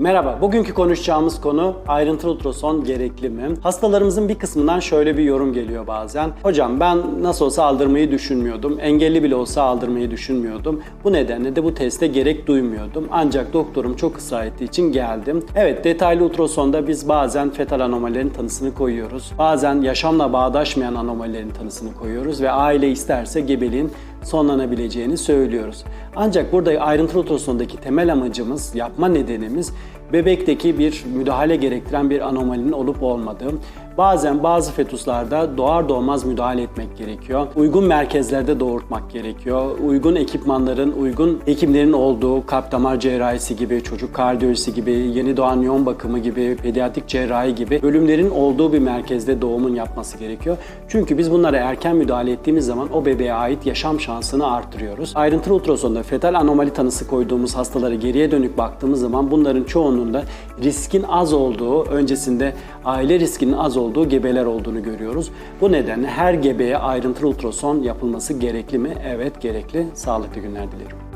Merhaba, bugünkü konuşacağımız konu ayrıntılı ultrason gerekli mi? Hastalarımızın bir kısmından şöyle bir yorum geliyor bazen. Hocam ben nasıl olsa aldırmayı düşünmüyordum. Engelli bile olsa aldırmayı düşünmüyordum. Bu nedenle de bu teste gerek duymuyordum. Ancak doktorum çok ısrar ettiği için geldim. Evet, detaylı ultrasonda biz bazen fetal anomalilerin tanısını koyuyoruz. Bazen yaşamla bağdaşmayan anomalilerin tanısını koyuyoruz ve aile isterse gebeliğin sonlanabileceğini söylüyoruz. Ancak burada ayrıntılı ultrasondaki temel amacımız, yapma nedenimiz bebekteki bir müdahale gerektiren bir anomalinin olup olmadığı. Bazen bazı fetuslarda doğar doğmaz müdahale etmek gerekiyor. Uygun merkezlerde doğurtmak gerekiyor. Uygun ekipmanların, uygun hekimlerin olduğu kalp damar cerrahisi gibi, çocuk kardiyolojisi gibi, yeni doğan yoğun bakımı gibi, pediatrik cerrahi gibi bölümlerin olduğu bir merkezde doğumun yapması gerekiyor. Çünkü biz bunlara erken müdahale ettiğimiz zaman o bebeğe ait yaşam şansını artırıyoruz. Ayrıntılı ultrasonda fetal anomali tanısı koyduğumuz hastalara geriye dönük baktığımız zaman bunların çoğunun riskin az olduğu, öncesinde aile riskinin az olduğu gebeler olduğunu görüyoruz. Bu nedenle her gebeye ayrıntılı ultrason yapılması gerekli mi? Evet gerekli. Sağlıklı günler dilerim.